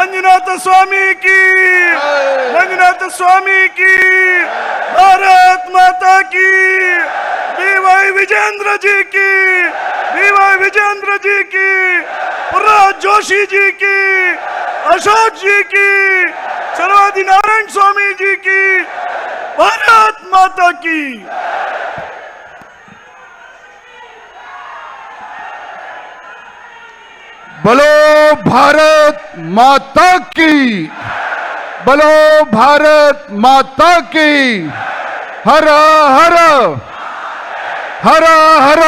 मंजुनाथ स्वामी की मंजुनाथ स्वामी की भारत माता की बीवाई विजेंद्र जी की बीवाई विजेंद्र जी की प्रहलाद जोशी जी की अशोक जी की सर्वाधि नारायण स्वामी जी की भारत माता की बोलो भारत माता की बोलो भारत माता की हर हर हर हर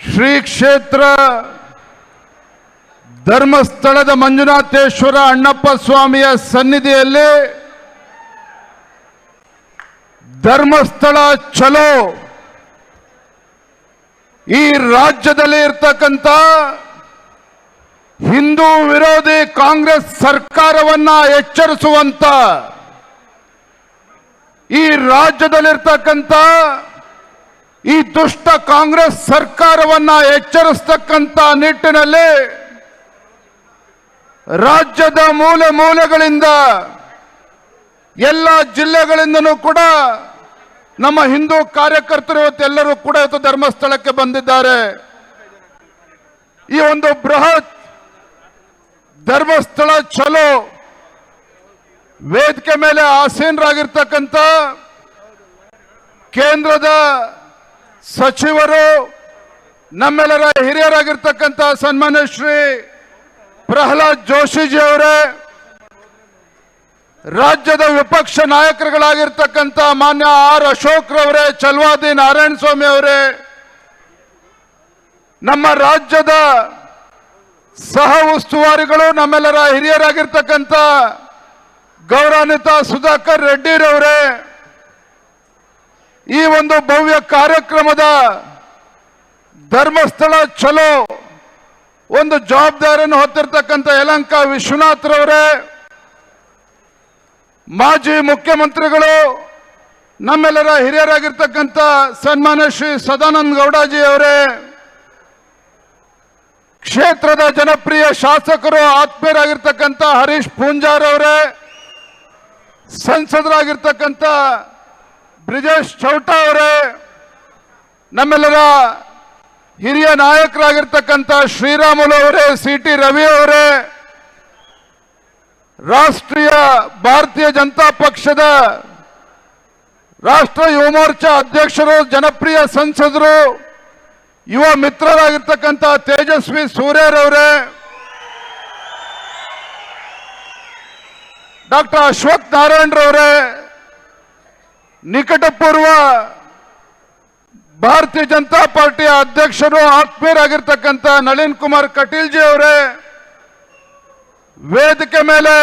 ಶ್ರೀ ಕ್ಷೇತ್ರ ಧರ್ಮಸ್ಥಳದ ಮಂಜುನಾಥೇಶ್ವರ ಅಣ್ಣಪ್ಪ ಸ್ವಾಮಿಯ ಸನ್ನಿಧಿಯಲ್ಲಿ ಧರ್ಮಸ್ಥಳ ಚಲೋ ಈ ರಾಜ್ಯದಲ್ಲಿ ಇರ್ತಕ್ಕಂಥ ಹಿಂದೂ ವಿರೋಧಿ ಕಾಂಗ್ರೆಸ್ ಸರ್ಕಾರವನ್ನ ಎಚ್ಚರಿಸುವಂತ ಈ ರಾಜ್ಯದಲ್ಲಿರ್ತಕ್ಕಂಥ ಈ ದುಷ್ಟ ಕಾಂಗ್ರೆಸ್ ಸರ್ಕಾರವನ್ನ ಎಚ್ಚರಿಸ್ತಕ್ಕಂಥ ನಿಟ್ಟಿನಲ್ಲಿ ರಾಜ್ಯದ ಮೂಲೆ ಮೂಲೆಗಳಿಂದ ಎಲ್ಲ ಜಿಲ್ಲೆಗಳಿಂದನೂ ಕೂಡ ನಮ್ಮ ಹಿಂದೂ ಕಾರ್ಯಕರ್ತರು ಇವತ್ತೆಲ್ಲರೂ ಕೂಡ ಇವತ್ತು ಧರ್ಮಸ್ಥಳಕ್ಕೆ ಬಂದಿದ್ದಾರೆ. ಈ ಒಂದು ಬೃಹತ್ ಧರ್ಮಸ್ಥಳ ಚಲೋ ವೇದಿಕೆ ಮೇಲೆ ಆಸೀನರಾಗಿರ್ತಕ್ಕಂಥ ಕೇಂದ್ರದ ಸಚಿವರು, ನಮ್ಮೆಲ್ಲರ ಹಿರಿಯರಾಗಿರ್ತಕ್ಕಂಥ ಸನ್ಮಾನ್ಯ ಶ್ರೀ ಪ್ರಹ್ಲಾದ್ ಜೋಶಿಜಿ ಅವರೇ ರಾಜ್ಯದ ವಿಪಕ್ಷ ನಾಯಕರುಗಳಾಗಿರ್ತಕ್ಕಂಥ ಮಾನ್ಯ ಆರ್ ಅಶೋಕ್ ರವರೇ ಚಲ್ವಾದಿ ನಾರಾಯಣ ಸ್ವಾಮಿ ಅವರೇ, ನಮ್ಮ ರಾಜ್ಯದ ಸಹ ಉಸ್ತುವಾರಿಗಳು, ನಮ್ಮೆಲ್ಲರ ಹಿರಿಯರಾಗಿರ್ತಕ್ಕಂಥ ಗೌರವಾನ್ವಿತ ಸುಧಾಕರ್ ರೆಡ್ಡಿರವರೇ, ಈ ಒಂದು ಭವ್ಯ ಕಾರ್ಯಕ್ರಮದ ಧರ್ಮಸ್ಥಳ ಚಲೋ ಒಂದು ಜವಾಬ್ದಾರಿಯನ್ನು ಹೊತ್ತಿರ್ತಕ್ಕಂಥ ಯಲಂಕ ವಿಶ್ವನಾಥ್ ರವರೇ ಮಾಜಿ ಮುಖ್ಯಮಂತ್ರಿಗಳು, ನಮ್ಮೆಲ್ಲರ ಹಿರಿಯರಾಗಿರ್ತಕ್ಕಂಥ ಸನ್ಮಾನ್ಯ ಶ್ರೀ ಸದಾನಂದ ಗೌಡಾಜಿ ಅವರೇ, ಕ್ಷೇತ್ರದ ಜನಪ್ರಿಯ ಶಾಸಕರು, ಆತ್ಮೀಯರಾಗಿರ್ತಕ್ಕಂಥ ಹರೀಶ್ ಪೂಂಜಾರ್ ಅವರೇ, ಸಂಸದರಾಗಿರ್ತಕ್ಕಂಥ ಬ್ರಿಜೇಶ್ ಚೌಟಾ ಅವರೇ, ನಮ್ಮೆಲ್ಲರ ಹಿರಿಯ ನಾಯಕರಾಗಿರ್ತಕ್ಕಂಥ ಶ್ರೀರಾಮುಲು ಅವರೇ, ಸಿ ಟಿ ರವಿ ಅವರೇ ರಾಷ್ಟ್ರೀಯ ಭಾರತೀಯ ಜನತಾ ಪಕ್ಷದ ರಾಷ್ಟ್ರ ಯುವ ಮೋರ್ಚಾ ಅಧ್ಯಕ್ಷರು, ಜನಪ್ರಿಯ ಸಂಸದರು, ಯುವ ಮಿತ್ರರಾಗಿರ್ತಕ್ಕಂಥ ತೇಜಸ್ವಿ ಸೂರ್ಯರವರೇ, ಡಾಕ್ಟರ್ ಅಶ್ವಥ್ ನಾರಾಯಣರವರೇ, ನಿಕಟಪೂರ್ವ ಭಾರತೀಯ ಜನತಾ ಪಾರ್ಟಿಯ ಅಧ್ಯಕ್ಷರು, ಆತ್ಮೀಯರಾಗಿರ್ತಕ್ಕಂಥ ನಳಿನ್ ಕುಮಾರ್ ಕಟೀಲ್ಜಿ ಅವರೇ ವೇದಿಕೆ ಮೇಲೆ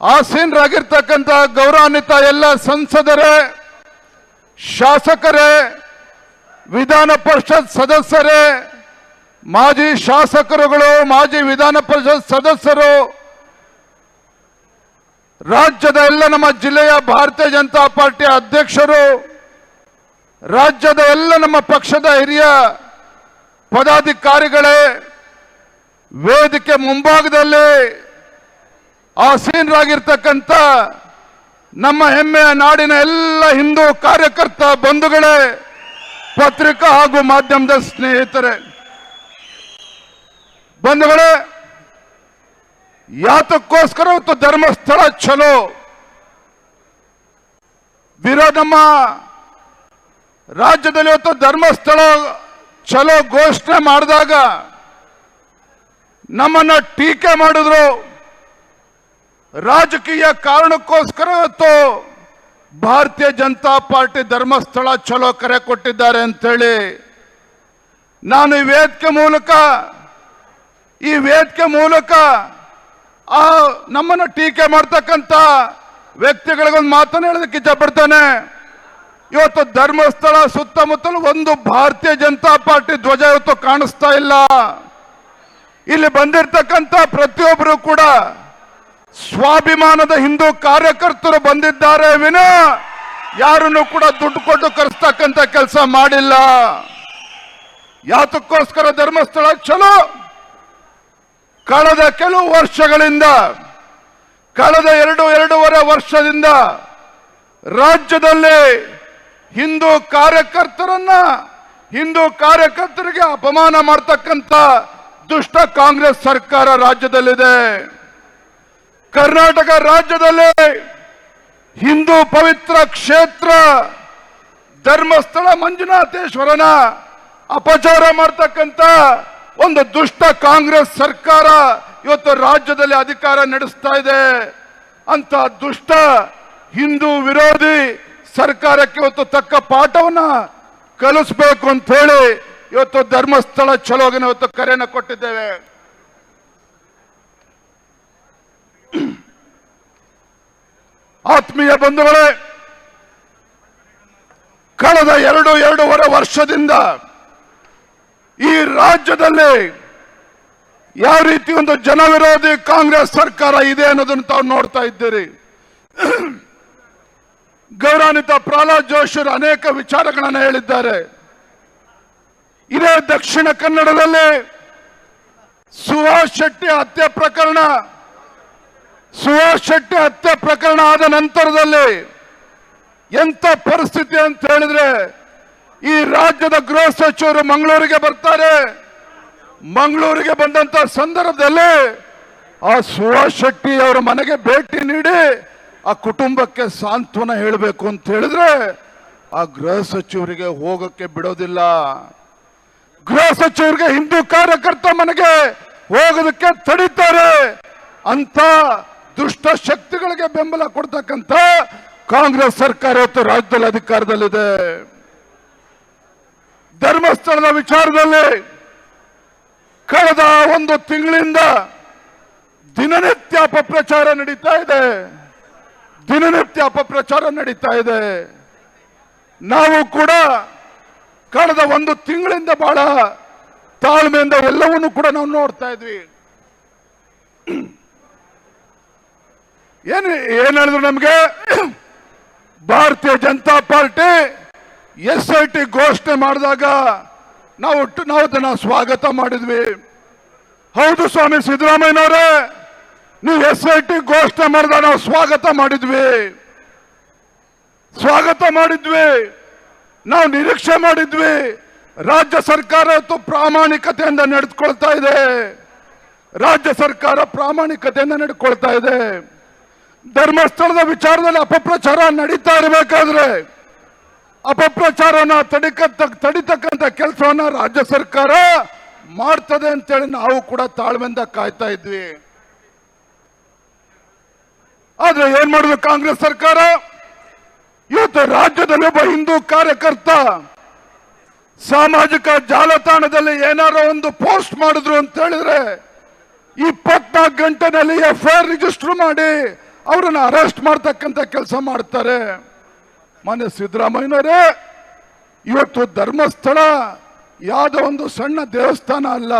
ಆಸೀನರಾಗಿರ್ತಕ್ಕಂಥ ಗೌರವಾನ್ವಿತ ಎಲ್ಲ ಸಂಸದರೇ, ಶಾಸಕರೇ, ವಿಧಾನ ಪರಿಷತ್ ಸದಸ್ಯರೇ, ಮಾಜಿ ಶಾಸಕರುಗಳು, ಮಾಜಿ ವಿಧಾನ ಪರಿಷತ್ ಸದಸ್ಯರು, ರಾಜ್ಯದ ಎಲ್ಲ ನಮ್ಮ ಜಿಲ್ಲೆಯ ಭಾರತೀಯ ಜನತಾ ಪಾರ್ಟಿಯ ಅಧ್ಯಕ್ಷರು, ರಾಜ್ಯದ ಎಲ್ಲ ನಮ್ಮ ಪಕ್ಷದ ಹಿರಿಯ ಪದಾಧಿಕಾರಿಗಳೇ ವೇದಿಕೆ ಮುಂಭಾಗದಲ್ಲಿ ಆಸೀನರಾಗಿರ್ತಕ್ಕಂಥ ನಮ್ಮ ಹೆಮ್ಮೆಯ ನಾಡಿನ ಎಲ್ಲ ಹಿಂದೂ ಕಾರ್ಯಕರ್ತ ಬಂಧುಗಳೇ, ಪತ್ರಿಕಾ ಹಾಗೂ ಮಾಧ್ಯಮದ ಸ್ನೇಹಿತರೆ. ಬಂಧುಗಳೇ, ಯಾತಕ್ಕೋಸ್ಕರ ಇವತ್ತು ಧರ್ಮಸ್ಥಳ ಚಲೋ ವಿರೋ ನಮ್ಮ ರಾಜ್ಯದಲ್ಲಿ ಇವತ್ತು ಧರ್ಮಸ್ಥಳ ಚಲೋ ಘೋಷಣೆ ಮಾಡಿದಾಗ ನಮ್ಮನ್ನ ಟೀಕೆ ಮಾಡಿದ್ರು. ರಾಜಕೀಯ ಕಾರಣಕ್ಕೋಸ್ಕರ ಇವತ್ತು ಭಾರತೀಯ ಜನತಾ ಪಾರ್ಟಿ ಧರ್ಮಸ್ಥಳ ಚಲೋ ಕರೆ ಕೊಟ್ಟಿದ್ದಾರೆ ಅಂತೇಳಿ ನಾನು ಈ ವೇದಿಕೆ ಮೂಲಕ, ಈ ವೇದಿಕೆ ಮೂಲಕ ಆ ನಮ್ಮನ್ನು ಟೀಕೆ ಮಾಡ್ತಕ್ಕಂಥ ವ್ಯಕ್ತಿಗಳಿಗೊಂದು ಮಾತನ್ನು ಹೇಳೋದಕ್ಕೆ ಇಷ್ಟಪಡ್ತಾನೆ ಇವತ್ತು ಧರ್ಮಸ್ಥಳ ಸುತ್ತಮುತ್ತಲು ಒಂದು ಭಾರತೀಯ ಜನತಾ ಪಾರ್ಟಿ ಧ್ವಜ ಇವತ್ತು ಕಾಣಿಸ್ತಾ ಇಲ್ಲ. ಇಲ್ಲಿ ಬಂದಿರತಕ್ಕಂಥ ಪ್ರತಿಯೊಬ್ಬರು ಕೂಡ ಸ್ವಾಭಿಮಾನದ ಹಿಂದೂ ಕಾರ್ಯಕರ್ತರು ಬಂದಿದ್ದಾರೆ ವಿನ. ಯಾರನ್ನು ಕೂಡ ದುಡ್ಡು ಕೊಟ್ಟು ಕರೆಸ್ತಕ್ಕಂತ ಕೆಲಸ ಮಾಡಿಲ್ಲ. ಯಾತಕ್ಕೋಸ್ಕರ ಧರ್ಮಸ್ಥಳ ಚಲೋ ಕಳೆದ ಕೆಲವು ವರ್ಷಗಳಿಂದ, ಕಳೆದ ಎರಡು, ಎರಡೂವರೆ ವರ್ಷದಿಂದ ರಾಜ್ಯದಲ್ಲಿ ಹಿಂದೂ ಕಾರ್ಯಕರ್ತರನ್ನ, ಹಿಂದೂ ಕಾರ್ಯಕರ್ತರಿಗೆ ಅಪಮಾನ ಮಾಡ್ತಕ್ಕಂಥ ದುಷ್ಟ ಕಾಂಗ್ರೆಸ್ ಸರ್ಕಾರ ರಾಜ್ಯದಲ್ಲಿದೆ. ಕರ್ನಾಟಕ ರಾಜ್ಯದಲ್ಲಿ ಹಿಂದೂ ಪವಿತ್ರ ಕ್ಷೇತ್ರ ಧರ್ಮಸ್ಥಳ ಮಂಜುನಾಥೇಶ್ವರನ ಅಪಚಾರ ಮಾಡ್ತಕ್ಕಂಥ ಒಂದು ದುಷ್ಟ ಕಾಂಗ್ರೆಸ್ ಸರ್ಕಾರ ಇವತ್ತು ರಾಜ್ಯದಲ್ಲಿ ಅಧಿಕಾರ ನಡೆಸ್ತಾ ಇದೆ. ಅಂತ ದುಷ್ಟ ಹಿಂದೂ ವಿರೋಧಿ ಸರ್ಕಾರಕ್ಕೆ ಇವತ್ತು ತಕ್ಕ ಪಾಠವನ್ನ ಕಲಿಸ್ಬೇಕು ಅಂತ ಹೇಳಿ ಇವತ್ತು ಧರ್ಮಸ್ಥಳ ಚಲೋಗಿನ ಇವತ್ತು ಕರೆಯನ್ನು ಕೊಟ್ಟಿದ್ದೇವೆ. ಆತ್ಮೀಯ ಬಂಧುಗಳೇ, ಕಳೆದ ಎರಡು, ಎರಡೂವರೆ ವರ್ಷದಿಂದ ಈ ರಾಜ್ಯದಲ್ಲಿ ಯಾವ ರೀತಿ ಒಂದು ಜನವಿರೋಧಿ ಕಾಂಗ್ರೆಸ್ ಸರ್ಕಾರ ಇದೆ ಅನ್ನೋದನ್ನು ತಾವು ನೋಡ್ತಾ ಇದ್ದೀರಿ. ಗೌರವಾನ್ವಿತ ಪ್ರಹ್ಲಾದ್ ಜೋಶಿಯವರು ಅನೇಕ ವಿಚಾರಗಳನ್ನು ಹೇಳಿದ್ದಾರೆ. ದಕ್ಷಿಣ ಕನ್ನಡದಲ್ಲಿ ಸುಭಾಷ್ ಶೆಟ್ಟಿ ಹತ್ಯೆ ಪ್ರಕರಣ. ಸುಭಾಷ್ ಶೆಟ್ಟಿ ಹತ್ಯೆ ಪ್ರಕರಣ ಆದ ನಂತರದಲ್ಲಿ ಎಂತ ಪರಿಸ್ಥಿತಿ ಅಂತ ಹೇಳಿದ್ರೆ ಈ ರಾಜ್ಯದ ಗೃಹ ಸಚಿವರು ಮಂಗಳೂರಿಗೆ ಬರ್ತಾರೆ. ಮಂಗಳೂರಿಗೆ ಬಂದಂತ ಸಂದರ್ಭದಲ್ಲಿ ಆ ಸುಭಾಷ್ ಶೆಟ್ಟಿ ಅವರ ಮನೆಗೆ ಭೇಟಿ ನೀಡಿ ಆ ಕುಟುಂಬಕ್ಕೆ ಸಾಂತ್ವನ ಹೇಳಬೇಕು ಅಂತ ಹೇಳಿದ್ರೆ ಆ ಗೃಹ ಸಚಿವರಿಗೆ ಹೋಗಕ್ಕೆ ಬಿಡೋದಿಲ್ಲ. ಗೃಹ ಸಚಿವರಿಗೆ ಹಿಂದೂ ಕಾರ್ಯಕರ್ತ ಮನೆಗೆ ಹೋಗೋದಕ್ಕೆ ತಡೀತಾರೆ. ಅಂತ ದುಷ್ಟ ಶಕ್ತಿಗಳಿಗೆ ಬೆಂಬಲ ಕೊಡ್ತಕ್ಕಂಥ ಕಾಂಗ್ರೆಸ್ ಸರ್ಕಾರ ಇವತ್ತು ರಾಜ್ಯದಲ್ಲಿ ಅಧಿಕಾರದಲ್ಲಿದೆ. ಧರ್ಮಸ್ಥಳದ ವಿಚಾರದಲ್ಲಿ ಕಳೆದ ಒಂದು ತಿಂಗಳಿಂದ ದಿನನಿತ್ಯ ಅಪಪ್ರಚಾರ ನಡೀತಾ ಇದೆ. ದಿನನಿತ್ಯ ಅಪಪ್ರಚಾರ ನಡೀತಾ ಇದೆ. ನಾವು ಕೂಡ ಕಳೆದ ಒಂದು ತಿಂಗಳಿಂದ ಬಹಳ ತಾಳ್ಮೆಯಿಂದ ಎಲ್ಲವನ್ನೂ ಕೂಡ ನಾವು ನೋಡ್ತಾ ಇದ್ವಿ. ಏನು, ಏನ್ ಹೇಳಿದ್ರು ನಮಗೆ? Bharatiya Janata Party S I T ಘೋಷಣೆ ಮಾಡಿದಾಗ ನಾವು ನಾವು ಅದನ್ನ ಸ್ವಾಗತ ಮಾಡಿದ್ವಿ. ಹೌದು ಸ್ವಾಮಿ ಸಿದ್ದರಾಮಯ್ಯನವರೇ, ನೀವು ಎಸ್ ಐ ಟಿ ಘೋಷಣೆ ಮಾಡಿದಾಗ ನಾವು ಸ್ವಾಗತ ಮಾಡಿದ್ವಿ. ಸ್ವಾಗತ ಮಾಡಿದ್ವಿ. ನಾವು ನಿರೀಕ್ಷೆ ಮಾಡಿದ್ವಿ. ರಾಜ್ಯ ಸರ್ಕಾರ ಇವತ್ತು ಪ್ರಾಮಾಣಿಕತೆಯಿಂದ ನಡೆದುಕೊಳ್ತಾ ಇದೆ. ರಾಜ್ಯ ಸರ್ಕಾರ ಪ್ರಾಮಾಣಿಕತೆಯಿಂದ ನಡೆದುಕೊಳ್ತಾ ಇದೆ. ಧರ್ಮಸ್ಥಳದ ವಿಚಾರದಲ್ಲಿ ಅಪಪ್ರಚಾರ ನಡೀತಾ ಇರಬೇಕಾದ್ರೆ, ಅಪಪ್ರಚಾರನ ತಡಿಕ ತಡಿತಕ್ಕಂಥ ಕೆಲಸವನ್ನ ರಾಜ್ಯ ಸರ್ಕಾರ ಮಾಡ್ತದೆ ಅಂತೇಳಿ ನಾವು ಕೂಡ ತಾಳ್ಮೆಯಿಂದ ಕಾಯ್ತಾ ಇದ್ವಿ. ಆದ್ರೆ ಏನ್ ಮಾಡಿದ್ರು ಕಾಂಗ್ರೆಸ್ ಸರ್ಕಾರ? ಇವತ್ತು ರಾಜ್ಯದಲ್ಲಿ ಒಬ್ಬ ಹಿಂದೂ ಕಾರ್ಯಕರ್ತ ಸಾಮಾಜಿಕ ಜಾಲತಾಣದಲ್ಲಿ ಏನಾರೋ ಒಂದು ಪೋಸ್ಟ್ ಮಾಡಿದ್ರು ಅಂತ ಹೇಳಿದ್ರೆ ಇಪ್ಪತ್ನಾಲ್ಕು ಗಂಟೆನಲ್ಲಿ ಎಫ್ ಐ ಆರ್ ರಿಜಿಸ್ಟರ್ ಮಾಡಿ ಅವರನ್ನು ಅರೆಸ್ಟ್ ಮಾಡ್ತಕ್ಕಂಥ ಕೆಲಸ ಮಾಡ್ತಾರೆ. ಮನೆ ಸಿದ್ದರಾಮಯ್ಯನವರೇ, ಇವತ್ತು ಧರ್ಮಸ್ಥಳ ಯಾವುದೋ ಒಂದು ಸಣ್ಣ ದೇವಸ್ಥಾನ ಅಲ್ಲ.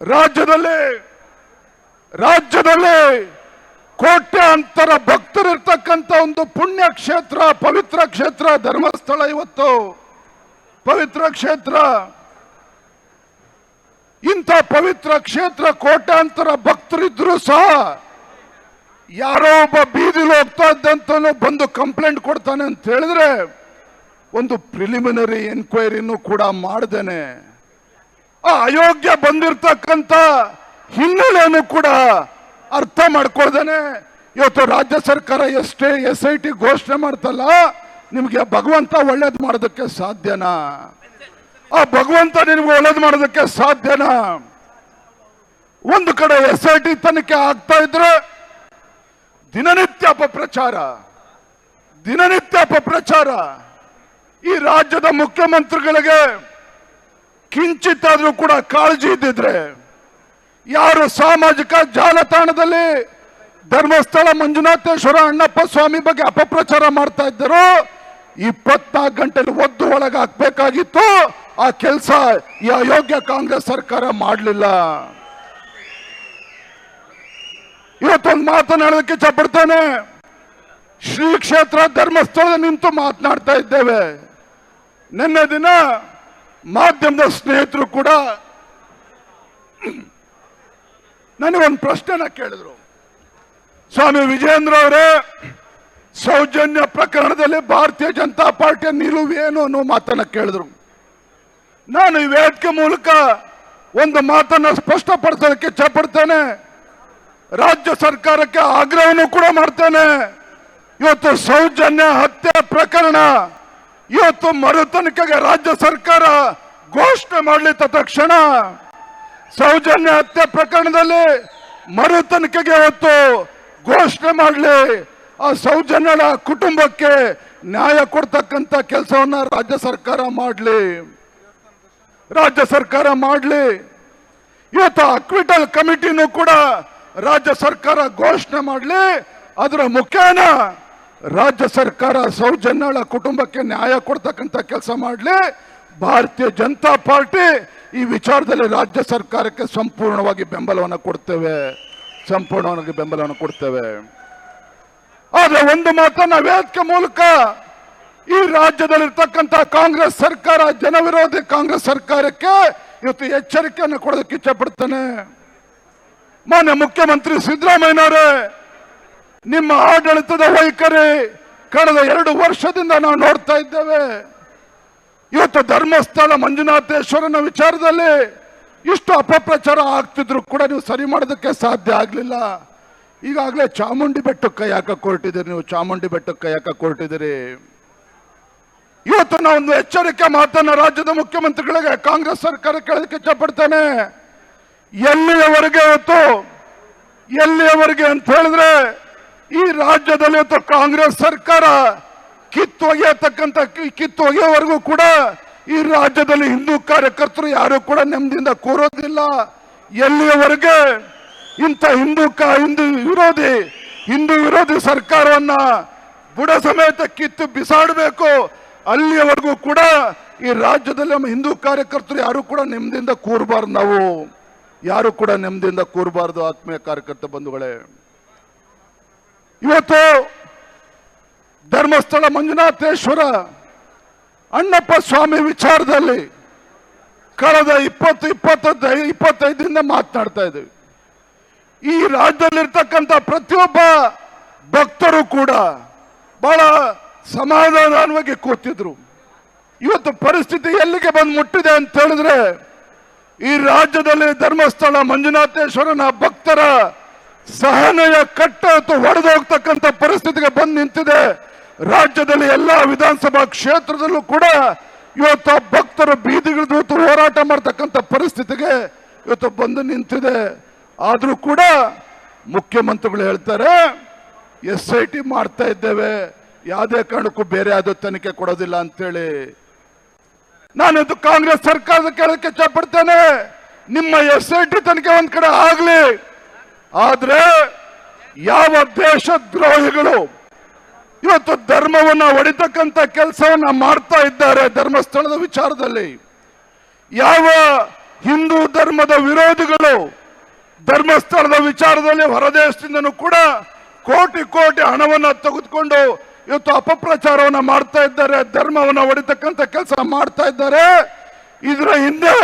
ರಾಜ್ಯದಲ್ಲಿ ರಾಜ್ಯದಲ್ಲಿ ಕೋಟ್ಯಾಂತರ ಭಕ್ತರಿರ್ತಕ್ಕಂಥ ಒಂದು ಪುಣ್ಯ ಕ್ಷೇತ್ರ, ಪವಿತ್ರ ಕ್ಷೇತ್ರ, ಧರ್ಮಸ್ಥಳ ಇವತ್ತು. ಪವಿತ್ರ ಕ್ಷೇತ್ರ. ಇಂಥ ಪವಿತ್ರ ಕ್ಷೇತ್ರ ಕೋಟ್ಯಾಂತರ ಭಕ್ತರಿದ್ರು ಸಹ ಯಾರೋ ಒಬ್ಬ ಬೀದಿಲಿ ಹೋಗ್ತಾ ಇದ್ದಂತನೂ ಬಂದು ಕಂಪ್ಲೇಂಟ್ ಕೊಡ್ತಾನೆ ಅಂತ ಹೇಳಿದ್ರೆ ಒಂದು ಪ್ರಿಲಿಮಿನರಿ ಎನ್ಕ್ವೈರಿನೂ ಕೂಡ ಮಾಡ್ದೇನೆ. ಆ ಅಯೋಗ್ಯ ಬಂದಿರತಕ್ಕಂಥ ಹಿನ್ನೆಲೆಯನ್ನು ಕೂಡ ಅರ್ಥ ಮಾಡ್ಕೊಳ್ದೇನೆ. ಇವತ್ತು ರಾಜ್ಯ ಸರ್ಕಾರ ಎಷ್ಟೇ ಎಸ್ ಐ ಟಿ ಘೋಷಣೆ ಮಾಡ್ತಲ್ಲ, ನಿಮಗೆ ಭಗವಂತ ಒಳ್ಳೇದು ಮಾಡೋದಕ್ಕೆ ಸಾಧ್ಯನಾ? ಆ ಭಗವಂತ ನಿಮ್ಗೆ ಒಳ್ಳೇದು ಮಾಡೋದಕ್ಕೆ ಸಾಧ್ಯನಾ? ಒಂದು ಕಡೆ ಎಸ್ ಐ ಟಿ ತನಿಖೆ ಆಗ್ತಾ ಇದ್ರೆ ದಿನನಿತ್ಯ ಅಪಪ್ರಚಾರ ದಿನನಿತ್ಯ ಅಪಪ್ರಚಾರ. ಈ ರಾಜ್ಯದ ಮುಖ್ಯಮಂತ್ರಿಗಳಿಗೆ ಕಿಂಚಿತ್ತಾದ್ರೂ ಕೂಡ ಕಾಳಜಿ ಇದ್ದಿದ್ರೆ ಯಾರು ಸಾಮಾಜಿಕ ಜಾಲತಾಣದಲ್ಲಿ ಧರ್ಮಸ್ಥಳ ಮಂಜುನಾಥೇಶ್ವರ ಅಣ್ಣಪ್ಪ ಸ್ವಾಮಿ ಬಗ್ಗೆ ಅಪಪ್ರಚಾರ ಮಾಡ್ತಾ ಇದ್ದರು? ಇಪ್ಪತ್ನಾಲ್ಕು ಗಂಟೆಲಿ ಒದ್ದು ಒಳಗೆ ಹಾಕ್ಬೇಕಾಗಿತ್ತು ಆ ಕೆಲಸ ಈ ಅಯೋಗ್ಯ ಕಾಂಗ್ರೆಸ್ ಸರ್ಕಾರ ಮಾಡಲಿಲ್ಲ. ಇವತ್ತೊಂದು ಮಾತನಾಡೋದಕ್ಕೆ ಇಷ್ಟಪಡ್ತಾನೆ ಶ್ರೀ ಕ್ಷೇತ್ರ ಧರ್ಮಸ್ಥಳದ ನಿಂತು ಮಾತನಾಡ್ತಾ ಇದ್ದೇವೆ. ನಿನ್ನೆ ದಿನ ಮಾಧ್ಯಮದ ಸ್ನೇಹಿತರು ಕೂಡ ನನಗೊಂದು ಪ್ರಶ್ನೆನ ಕೇಳಿದ್ರು. ಸ್ವಾಮಿ ವಿಜಯೇಂದ್ರ ಅವರೇ, ಸೌಜನ್ಯ ಪ್ರಕರಣದಲ್ಲಿ ಭಾರತೀಯ ಜನತಾ ಪಾರ್ಟಿಯ ನಿಲುವೇನು ಅನ್ನೋ ಮಾತನ್ನ ಕೇಳಿದ್ರು. ನಾನು ಈ ವೇದಿಕೆ ಮೂಲಕ ಒಂದು ಮಾತನ್ನ ಸ್ಪಷ್ಟಪಡಿಸೋದಕ್ಕೆ ಇಚ್ಛಪಡ್ತೇನೆ. ರಾಜ್ಯ ಸರ್ಕಾರಕ್ಕೆ ಆಗ್ರಹವನ್ನು ಕೂಡ ಮಾಡ್ತೇನೆ. ಇವತ್ತು ಸೌಜನ್ಯ ಹತ್ಯೆ ಪ್ರಕರಣ, ಇವತ್ತು ಮರುತನಿಕೆಗೆ ರಾಜ್ಯ ಸರ್ಕಾರ ಘೋಷಣೆ ಮಾಡಲಿ ತಕ್ಷಣ ಸೌಜನ್ಯ ಹತ್ಯೆ ಪ್ರಕರಣದಲ್ಲಿ ಮರು ತನಿಖೆಗೆ ಹೊತ್ತು ಘೋಷಣೆ ಮಾಡಲಿ. ಆ ಸೌಜನ್ಯಳ ಕುಟುಂಬಕ್ಕೆ ನ್ಯಾಯ ಕೊಡ್ತಕ್ಕಂಥ ಕೆಲಸವನ್ನ ರಾಜ್ಯ ಸರ್ಕಾರ ಮಾಡಲಿ. ರಾಜ್ಯ ಸರ್ಕಾರ ಮಾಡಲಿ. ಇವತ್ತು ಅಕ್ವಿಟಲ್ ಕಮಿಟಿನೂ ಕೂಡ ರಾಜ್ಯ ಸರ್ಕಾರ ಘೋಷಣೆ ಮಾಡಲಿ. ಅದರ ಮುಖೇನ ರಾಜ್ಯ ಸರ್ಕಾರ ಸೌಜನ್ಯಳ ಕುಟುಂಬಕ್ಕೆ ನ್ಯಾಯ ಕೊಡ್ತಕ್ಕಂಥ ಕೆಲಸ ಮಾಡಲಿ. ಭಾರತೀಯ ಜನತಾ ಪಾರ್ಟಿ ಈ ವಿಚಾರದಲ್ಲಿ ರಾಜ್ಯ ಸರ್ಕಾರಕ್ಕೆ ಸಂಪೂರ್ಣವಾಗಿ ಬೆಂಬಲವನ್ನು ಕೊಡ್ತೇವೆ. ಸಂಪೂರ್ಣವಾಗಿ ಬೆಂಬಲವನ್ನು ಕೊಡ್ತೇವೆ. ಆದರೆ ಒಂದು ಮಾತನ್ನ ವೇದಿಕೆ ಮೂಲಕ ಈ ರಾಜ್ಯದಲ್ಲಿರ್ತಕ್ಕಂಥ ಕಾಂಗ್ರೆಸ್ ಸರ್ಕಾರ, ಜನವಿರೋಧಿ ಕಾಂಗ್ರೆಸ್ ಸರ್ಕಾರಕ್ಕೆ ಇವತ್ತು ಎಚ್ಚರಿಕೆಯನ್ನು ಕೊಡೋದಕ್ಕೆ ಇಚ್ಛಪಡ್ತೇನೆ. ಮಾನ್ಯ ಮುಖ್ಯಮಂತ್ರಿ ಸಿದ್ದರಾಮಯ್ಯನವರೇ, ನಿಮ್ಮ ಆಡಳಿತದ ವೈಖರಿ ಕಳೆದ ಎರಡು ವರ್ಷದಿಂದ ನಾವು ನೋಡ್ತಾ ಇದ್ದೇವೆ. ಇವತ್ತು ಧರ್ಮಸ್ಥಳ ಮಂಜುನಾಥೇಶ್ವರನ ವಿಚಾರದಲ್ಲಿ ಇಷ್ಟು ಅಪಪ್ರಚಾರ ಆಗ್ತಿದ್ರು ಕೂಡ ನೀವು ಸರಿ ಮಾಡೋದಕ್ಕೆ ಸಾಧ್ಯ ಆಗಲಿಲ್ಲ. ಈಗಾಗಲೇ ಚಾಮುಂಡಿ ಬೆಟ್ಟಕ್ಕೆ ಕೈ ಕೊರಟಿದ್ದೀರಿ ನೀವು? ಚಾಮುಂಡಿ ಬೆಟ್ಟಕ್ಕೆ ಕೈ ಕೊರಟಿದ್ದೀರಿ ಇವತ್ತು ಒಂದು ಎಚ್ಚರಿಕೆ ಮಾತನ್ನ ರಾಜ್ಯದ ಮುಖ್ಯಮಂತ್ರಿಗಳಿಗೆ, ಕಾಂಗ್ರೆಸ್ ಸರ್ಕಾರ ಕೇಳೋದಕ್ಕೆ ಇಷ್ಟಪಡ್ತೇನೆ ಎಲ್ಲಿಯವರೆಗೆ ಇವತ್ತು, ಎಲ್ಲಿಯವರೆಗೆ ಅಂತ ಹೇಳಿದ್ರೆ ಈ ರಾಜ್ಯದಲ್ಲಿ ಇವತ್ತು ಕಾಂಗ್ರೆಸ್ ಸರ್ಕಾರ ಕಿತ್ತು ಒಗೆಯತಕ್ಕಂಥ ಕಿತ್ತು ಒಗೆಯವರೆಗೂ ಕೂಡ ಈ ರಾಜ್ಯದಲ್ಲಿ ಹಿಂದೂ ಕಾರ್ಯಕರ್ತರು ಯಾರು ಕೂಡ ನೆಮ್ಮದಿಯಿಂದ ಕೂರೋದಿಲ್ಲ. ಎಲ್ಲಿಯವರೆಗೆ ಇಂಥ ಹಿಂದೂ ಕ ಹಿಂದೂ ವಿರೋಧಿ ಹಿಂದೂ ವಿರೋಧಿ ಸರ್ಕಾರವನ್ನ ಬುಡ ಸಮೇತ ಕಿತ್ತು ಬಿಸಾಡಬೇಕು, ಅಲ್ಲಿಯವರೆಗೂ ಕೂಡ ಈ ರಾಜ್ಯದಲ್ಲಿ ನಮ್ಮ ಹಿಂದೂ ಕಾರ್ಯಕರ್ತರು ಯಾರು ಕೂಡ ನೆಮ್ಮದಿಯಿಂದ ಕೂರಬಾರ್ದು ನಾವು. ಯಾರು ಕೂಡ ನೆಮ್ಮದಿಯಿಂದ ಕೂರಬಾರ್ದು ಆತ್ಮೀಯ ಕಾರ್ಯಕರ್ತ ಬಂಧುಗಳೇ. ಇವತ್ತು ಧರ್ಮಸ್ಥಳ ಮಂಜುನಾಥೇಶ್ವರ ಅಣ್ಣಪ್ಪ ಸ್ವಾಮಿ ವಿಚಾರದಲ್ಲಿ ಕಳೆದ ಇಪ್ಪತ್ತು ಇಪ್ಪತ್ತೈದು, ಇಪ್ಪತ್ತೈದರಿಂದ ಮಾತನಾಡ್ತಾ ಇದ್ದೀವಿ. ಈ ರಾಜ್ಯದಲ್ಲಿರ್ತಕ್ಕಂಥ ಪ್ರತಿಯೊಬ್ಬ ಭಕ್ತರು ಕೂಡ ಬಹಳ ಸಮಾಧಾನವಾಗಿ ಕೂತಿದ್ರು. ಇವತ್ತು ಪರಿಸ್ಥಿತಿ ಎಲ್ಲಿಗೆ ಬಂದು ಮುಟ್ಟಿದೆ ಅಂತ ಹೇಳಿದ್ರೆ, ಈ ರಾಜ್ಯದಲ್ಲಿ ಧರ್ಮಸ್ಥಳ ಮಂಜುನಾಥೇಶ್ವರನ ಭಕ್ತರ ಸಹನೆಯ ಕಟ್ಟ ಹೊಡೆದು ಹೋಗ್ತಕ್ಕಂಥ ಪರಿಸ್ಥಿತಿಗೆ ಬಂದು ನಿಂತಿದೆ. ರಾಜ್ಯದಲ್ಲಿ ಎಲ್ಲಾ ವಿಧಾನಸಭಾ ಕ್ಷೇತ್ರದಲ್ಲೂ ಕೂಡ ಇವತ್ತು ಭಕ್ತರು ಬೀದಿಗಿಳಿದು ಹೋರಾಟ ಮಾಡ್ತಕ್ಕಂಥ ಪರಿಸ್ಥಿತಿಗೆ ಇವತ್ತು ಬಂದು ನಿಂತಿದೆ. ಆದರೂ ಕೂಡ ಮುಖ್ಯಮಂತ್ರಿಗಳು ಹೇಳ್ತಾರೆ, ಎಸ್ ಐ ಟಿ ಮಾಡ್ತಾ ಇದ್ದೇವೆ, ಯಾವುದೇ ಕಾರಣಕ್ಕೂ ಬೇರೆ ಯಾವುದೋ ತನಿಖೆ ಕೊಡೋದಿಲ್ಲ ಅಂತೇಳಿ. ನಾನು ಇದು ಕಾಂಗ್ರೆಸ್ ಸರ್ಕಾರದ ಕೇಳಕ್ಕೆ ಇಷ್ಟಪಡ್ತೇನೆ ನಿಮ್ಮ ಎಸ್ ಐ ಟಿ ತನಿಖೆ ಒಂದ್ ಕಡೆ ಆಗ್ಲಿ. ಆದ್ರೆ ಯಾವ ದೇಶದ್ರೋಹಿಗಳು ಇವತ್ತು ಧರ್ಮವನ್ನು ಹೊಡಿತಕ್ಕಂಥ ಕೆಲಸವನ್ನ ಮಾಡ್ತಾ ಇದ್ದಾರೆ ಧರ್ಮಸ್ಥಳದ ವಿಚಾರದಲ್ಲಿ. ಯಾವ ಹಿಂದೂ ಧರ್ಮದ ವಿರೋಧಿಗಳು ಧರ್ಮಸ್ಥಳದ ವಿಚಾರದಲ್ಲಿ ಹೊರದೇಶದಿಂದನೂ ಕೂಡ ಕೋಟಿ ಕೋಟಿ ಹಣವನ್ನ ತೆಗೆದುಕೊಂಡು ಇವತ್ತು ಅಪಪ್ರಚಾರವನ್ನ ಮಾಡ್ತಾ ಇದ್ದಾರೆ, ಧರ್ಮವನ್ನು ಹೊಡಿತಕ್ಕಂಥ ಕೆಲಸ ಮಾಡ್ತಾ ಇದ್ದಾರೆ. ಇದರ ಹಿಂದೆ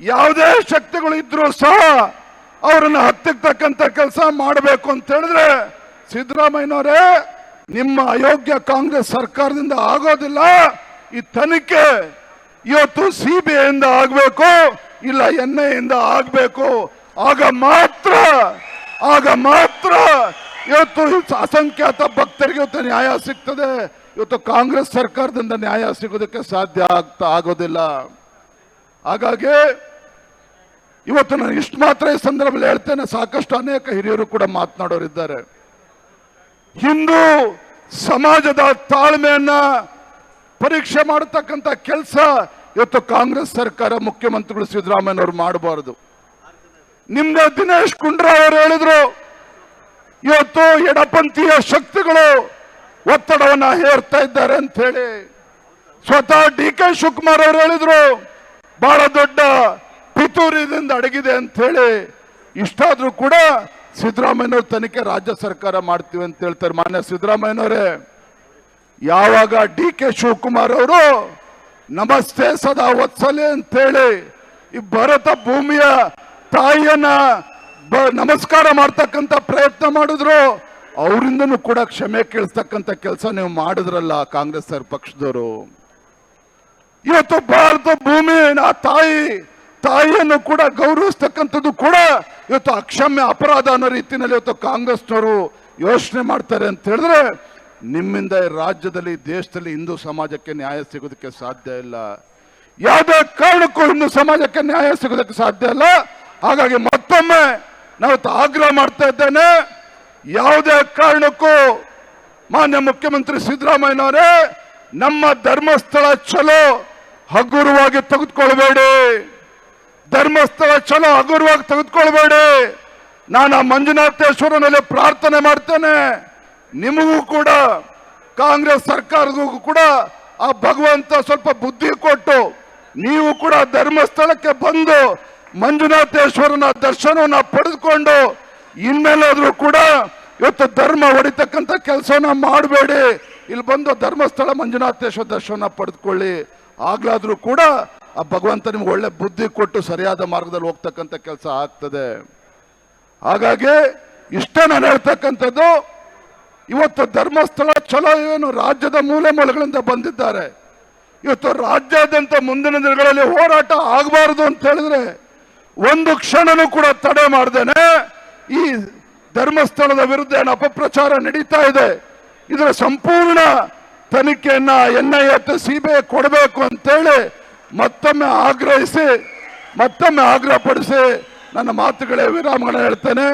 ಯಾವುದೇ ಶಕ್ತಿಗಳು ಇದ್ರೂ ಸಹ ಅವರನ್ನು ಹತ್ತಿರ್ತಕ್ಕಂಥ ಕೆಲಸ ಮಾಡಬೇಕು ಅಂತ ಹೇಳಿದ್ರೆ ಸಿದ್ದರಾಮಯ್ಯನವರೇ ನಿಮ್ಮ ಅಯೋಗ್ಯ ಕಾಂಗ್ರೆಸ್ ಸರ್ಕಾರದಿಂದ ಆಗೋದಿಲ್ಲ. ಈ ತನಿಖೆ ಇವತ್ತು ಸಿ ಬಿ ಐಯಿಂದ ಆಗಬೇಕು, ಇಲ್ಲ ಎನ್ ಇಂದ ಆಗಬೇಕು. ಆಗ ಮಾತ್ರ ಆಗ ಮಾತ್ರ ಇವತ್ತು ಅಸಂಖ್ಯಾತ ಭಕ್ತರಿಗೆ ಇವತ್ತು ನ್ಯಾಯ ಸಿಗ್ತದೆ. ಇವತ್ತು ಕಾಂಗ್ರೆಸ್ ಸರ್ಕಾರದಿಂದ ನ್ಯಾಯ ಸಿಗೋದಕ್ಕೆ ಸಾಧ್ಯ ಆಗ್ತಾ ಆಗೋದಿಲ್ಲ. ಹಾಗಾಗಿ ಇವತ್ತು ನಾನು ಇಷ್ಟು ಮಾತ್ರ ಈ ಸಂದರ್ಭದಲ್ಲಿ ಹೇಳ್ತೇನೆ, ಸಾಕಷ್ಟು ಅನೇಕ ಹಿರಿಯರು ಕೂಡ ಮಾತನಾಡೋರಿದ್ದಾರೆ. ಹಿಂದೂ ಸಮಾಜದ ತಾಳ್ಮೆಯನ್ನ ಪರೀಕ್ಷೆ ಮಾಡತಕ್ಕಂತ ಕೆಲಸ ಇವತ್ತು ಕಾಂಗ್ರೆಸ್ ಸರ್ಕಾರ ಮುಖ್ಯಮಂತ್ರಿಗಳು ಸಿದ್ದರಾಮಯ್ಯನವರು ಮಾಡಬಾರದು. ನಿಮ್ಗೆ ದಿನೇಶ್ ಗುಂಡ್ರಾವ್ ಅವರು ಹೇಳಿದ್ರು, ಇವತ್ತು ಎಡಪಂಥೀಯ ಶಕ್ತಿಗಳು ಒತ್ತಡವನ್ನ ಹೇರ್ತಾ ಇದ್ದಾರೆ ಅಂತ ಹೇಳಿ. ಸ್ವತಃ ಡಿ ಕೆ ಶಿವಕುಮಾರ್ ಅವರು ಹೇಳಿದ್ರು, ಬಹಳ ದೊಡ್ಡ ಪಿತೂರಿದಿಂದ ಅಡಗಿದೆ ಅಂತ ಹೇಳಿ. ಇಷ್ಟಾದ್ರೂ ಕೂಡ ಸಿದ್ದರಾಮಯ್ಯನವ್ರ ತನಿಖೆ ರಾಜ್ಯ ಸರ್ಕಾರ ಮಾಡ್ತೀವಿ ಅಂತ ಹೇಳ್ತಾರೆ. ಮಾನ್ಯ ಸಿದ್ದರಾಮಯ್ಯನವರೇ, ಯಾವಾಗ ಡಿ ಕೆ ಶಿವಕುಮಾರ್ ಅವರು, ನಮಸ್ತೆ ಸದಾ ವತ್ಸಲೆ ಅಂತೇಳಿ ಈ ಭರತ ಭೂಮಿಯ ತಾಯಿಯನ್ನ ನಮಸ್ಕಾರ ಮಾಡ್ತಕ್ಕಂಥ ಪ್ರಯತ್ನ ಮಾಡಿದ್ರು. ಅವರಿಂದನೂ ಕೂಡ ಕ್ಷಮೆ ಕೇಳಿಸ್ತಕ್ಕಂಥ ಕೆಲಸ ನೀವು ಮಾಡಿದ್ರಲ್ಲ ಕಾಂಗ್ರೆಸ್ ಪಕ್ಷದವರು. ಇವತ್ತು ಭಾರತ ಭೂಮಿ, ನಾ ತಾಯಿ ತಾಯಿಯನ್ನು ಕೂಡ ಗೌರವಿಸ್ತಕ್ಕಂಥದ್ದು ಕೂಡ ಇವತ್ತು ಅಕ್ಷಮ್ಯ ಅಪರಾಧ ಅನ್ನೋ ರೀತಿಯಲ್ಲಿ ಇವತ್ತು ಕಾಂಗ್ರೆಸ್ನವರು ಯೋಚನೆ ಮಾಡ್ತಾರೆ ಅಂತ ಹೇಳಿದ್ರೆ ನಿಮ್ಮಿಂದ ರಾಜ್ಯದಲ್ಲಿ ದೇಶದಲ್ಲಿ ಹಿಂದೂ ಸಮಾಜಕ್ಕೆ ನ್ಯಾಯ ಸಿಗೋದಕ್ಕೆ ಸಾಧ್ಯ ಇಲ್ಲ. ಯಾವುದೇ ಕಾರಣಕ್ಕೂ ಹಿಂದೂ ಸಮಾಜಕ್ಕೆ ನ್ಯಾಯ ಸಿಗೋದಕ್ಕೆ ಸಾಧ್ಯ ಇಲ್ಲ. ಹಾಗಾಗಿ ಮತ್ತೊಮ್ಮೆ ನಾವು ಆಗ್ರಹ ಮಾಡ್ತಾ ಇದ್ದೇನೆ, ಯಾವುದೇ ಕಾರಣಕ್ಕೂ ಮಾನ್ಯ ಮುಖ್ಯಮಂತ್ರಿ ಸಿದ್ದರಾಮಯ್ಯನವರೇ, ನಮ್ಮ ಧರ್ಮಸ್ಥಳ ಚಲೋ ಹಗುರವಾಗಿ ತೆಗೆದುಕೊಳ್ಬೇಡಿ. ಧರ್ಮಸ್ಥಳ ಚಲೋ ಹಗುರವಾಗಿ ತೆಗೆದುಕೊಳ್ಬೇಡಿ. ನಾನು ಆ ಮಂಜುನಾಥೇಶ್ವರನಲ್ಲಿ ಪ್ರಾರ್ಥನೆ ಮಾಡ್ತೇನೆ. ನಿಮಗೂ ಕೂಡ, ಕಾಂಗ್ರೆಸ್ ಸರ್ಕಾರಕ್ಕೂ ಕೂಡ ಆ ಭಗವಂತ ಸ್ವಲ್ಪ ಬುದ್ಧಿ ಕೊಟ್ಟು ನೀವು ಕೂಡ ಧರ್ಮಸ್ಥಳಕ್ಕೆ ಬಂದು ಮಂಜುನಾಥೇಶ್ವರನ ದರ್ಶನವನ್ನು ಪಡೆದುಕೊಂಡು ಇನ್ಮೇಲಾದ್ರೂ ಕೂಡ ಇವತ್ತು ಧರ್ಮ ಹೊಡಿತಕ್ಕಂಥ ಕೆಲಸನ ಮಾಡಬೇಡಿ. ಇಲ್ಲಿ ಬಂದು ಧರ್ಮಸ್ಥಳ ಮಂಜುನಾಥೇಶ್ವರ ದರ್ಶನ ಪಡೆದುಕೊಳ್ಳಿ. ಆಗ್ಲಾದ್ರೂ ಕೂಡ ಆ ಭಗವಂತ ನಿಮ್ಗೆ ಒಳ್ಳೆ ಬುದ್ಧಿ ಕೊಟ್ಟು ಸರಿಯಾದ ಮಾರ್ಗದಲ್ಲಿ ಹೋಗ್ತಕ್ಕಂಥ ಕೆಲಸ ಆಗ್ತದೆ. ಹಾಗಾಗಿ ಇಷ್ಟ ನಾನು ಹೇಳ್ತಕ್ಕಂಥದ್ದು, ಇವತ್ತು ಧರ್ಮಸ್ಥಳ ಚಲೋ ಏನು ರಾಜ್ಯದ ಮೂಲೆ ಮೂಲೆಗಳಿಂದ ಬಂದಿದ್ದಾರೆ. ಇವತ್ತು ರಾಜ್ಯಾದ್ಯಂತ ಮುಂದಿನ ದಿನಗಳಲ್ಲಿ ಹೋರಾಟ ಆಗಬಾರದು ಅಂತ ಹೇಳಿದ್ರೆ ಒಂದು ಕ್ಷಣನೂ ಕೂಡ ತಡೆ ಮಾಡ್ದೇನೆ ಈ ಧರ್ಮಸ್ಥಳದ ವಿರುದ್ಧ ಏನು ಅಪಪ್ರಚಾರ ನಡೀತಾ ಇದೆ. ಇದರ ಸಂಪೂರ್ಣ ತನಿಖೆಯನ್ನ ಎನ್ ಐ ಎ ಸಿಬಿಐ ಕೊಡಬೇಕು ಅಂತೇಳಿ ಮತ್ತೊಮ್ಮೆ ಆಗ್ರಹಿಸಿ ಮತ್ತೊಮ್ಮೆ ಆಗ್ರಹಪಡಿಸಿ ನನ್ನ ಮಾತುಗಳೇ ವಿರಾಮಗಳನ್ನು ಹೇಳ್ತೇನೆ.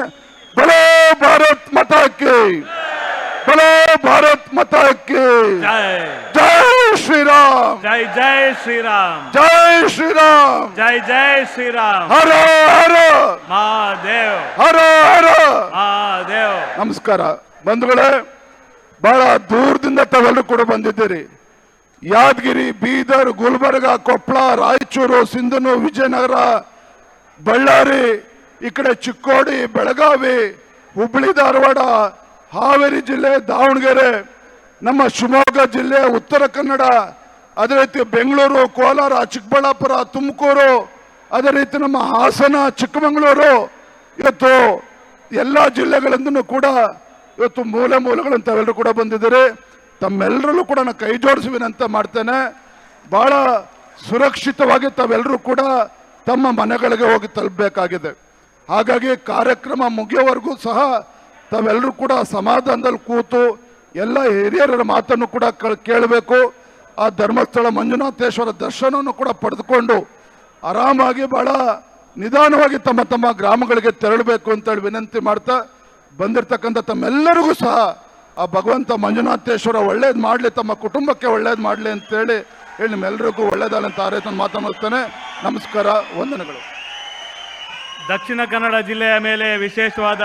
ಬಲೋ ಭಾರತ್ ಮತಕ್ಕೆ ಬಲೋ ಭಾರತ್ ಮತಕ್ಕೆ ಜೈ. ಶ್ರೀರಾಮ್. ಜೈ ಜೈ ಶ್ರೀರಾಮ್. ಜೈ ಶ್ರೀರಾಮ್. ಜೈ ಜೈ ಶ್ರೀರಾಮ್. ಹರ ಹರ. ಮಹಾದೇವ್. ಹರ ಹರ. ಮಹಾದೇವ್. ನಮಸ್ಕಾರ. ಬಂಧುಗಳೇ ಬಹಳ ದೂರದಿಂದ ತಗೊಂಡು ಕೂಡ ಬಂದಿದ್ದೀರಿ. ಯಾದಗಿರಿ, ಬೀದರ್, ಗುಲ್ಬರ್ಗ ಕೊಪ್ಪಳ ರಾಯಚೂರು, ಸಿಂಧನು, ವಿಜಯನಗರ, ಬಳ್ಳಾರಿ, ಈ ಕಡೆ ಚಿಕ್ಕೋಡಿ, ಬೆಳಗಾವಿ ಹುಬ್ಬಳ್ಳಿ ಧಾರವಾಡ, ಹಾವೇರಿ ಜಿಲ್ಲೆ, ದಾವಣಗೆರೆ, ನಮ್ಮ ಶಿವಮೊಗ್ಗ ಜಿಲ್ಲೆ, ಉತ್ತರ ಕನ್ನಡ, ಅದೇ ರೀತಿ ಬೆಂಗಳೂರು, ಕೋಲಾರ, ಚಿಕ್ಕಬಳ್ಳಾಪುರ, ತುಮಕೂರು, ಅದೇ ರೀತಿ ನಮ್ಮ ಹಾಸನ, ಚಿಕ್ಕಮಗಳೂರು, ಇವತ್ತು ಎಲ್ಲ ಜಿಲ್ಲೆಗಳಿಂದನೂ ಕೂಡ ಇವತ್ತು ಮೂಲೆ ಮೂಲೆಗಳನ್ನು ತಾವೆಲ್ಲರೂ ಕೂಡ ಬಂದಿದ್ದೀರಿ. ತಮ್ಮೆಲ್ಲರಲ್ಲೂ ಕೂಡ ನಾನು ಕೈ ಜೋಡಿಸಿ ಮಾಡ್ತೇನೆ. ಬಹಳ ಸುರಕ್ಷಿತವಾಗಿ ತಾವೆಲ್ಲರೂ ಕೂಡ ತಮ್ಮ ಮನೆಗಳಿಗೆ ಹೋಗಿ ತಲುಪಬೇಕಾಗಿದೆ. ಹಾಗಾಗಿ ಕಾರ್ಯಕ್ರಮ ಮುಗಿಯೋವರೆಗೂ ಸಹ ತಾವೆಲ್ಲರೂ ಕೂಡ ಸಮಾಧಾನದಲ್ಲಿ ಕೂತು ಎಲ್ಲ ಹಿರಿಯರ ಮಾತನ್ನು ಕೂಡ ಕೇಳಬೇಕು. ಆ ಧರ್ಮಸ್ಥಳ ಮಂಜುನಾಥೇಶ್ವರ ದರ್ಶನವನ್ನು ಕೂಡ ಪಡೆದುಕೊಂಡು ಆರಾಮಾಗಿ ಬಹಳ ನಿಧಾನವಾಗಿ ತಮ್ಮ ತಮ್ಮ ಗ್ರಾಮಗಳಿಗೆ ತೆರಳಬೇಕು ಅಂತೇಳಿ ವಿನಂತಿ ಮಾಡ್ತಾ ಬಂದಿರತಕ್ಕಂಥ ತಮ್ಮೆಲ್ಲರಿಗೂ ಸಹ ಆ ಭಗವಂತ ಮಂಜುನಾಥೇಶ್ವರ ಒಳ್ಳೇದು ಮಾಡಲಿ, ತಮ್ಮ ಕುಟುಂಬಕ್ಕೆ ಒಳ್ಳೇದು ಮಾಡಲಿ ಅಂತೇಳಿ ಹೇಳಿ ನಿಮ್ಮೆಲ್ಲರಿಗೂ ಒಳ್ಳೇದಲ್ಲಂತ ಅಂತ ಆರೈತ ಮಾತನಾಡ್ತೇನೆ. ನಮಸ್ಕಾರ, ವಂದನೆಗಳು. ದಕ್ಷಿಣ ಕನ್ನಡ ಜಿಲ್ಲೆಯ ಮೇಲೆ ವಿಶೇಷವಾದ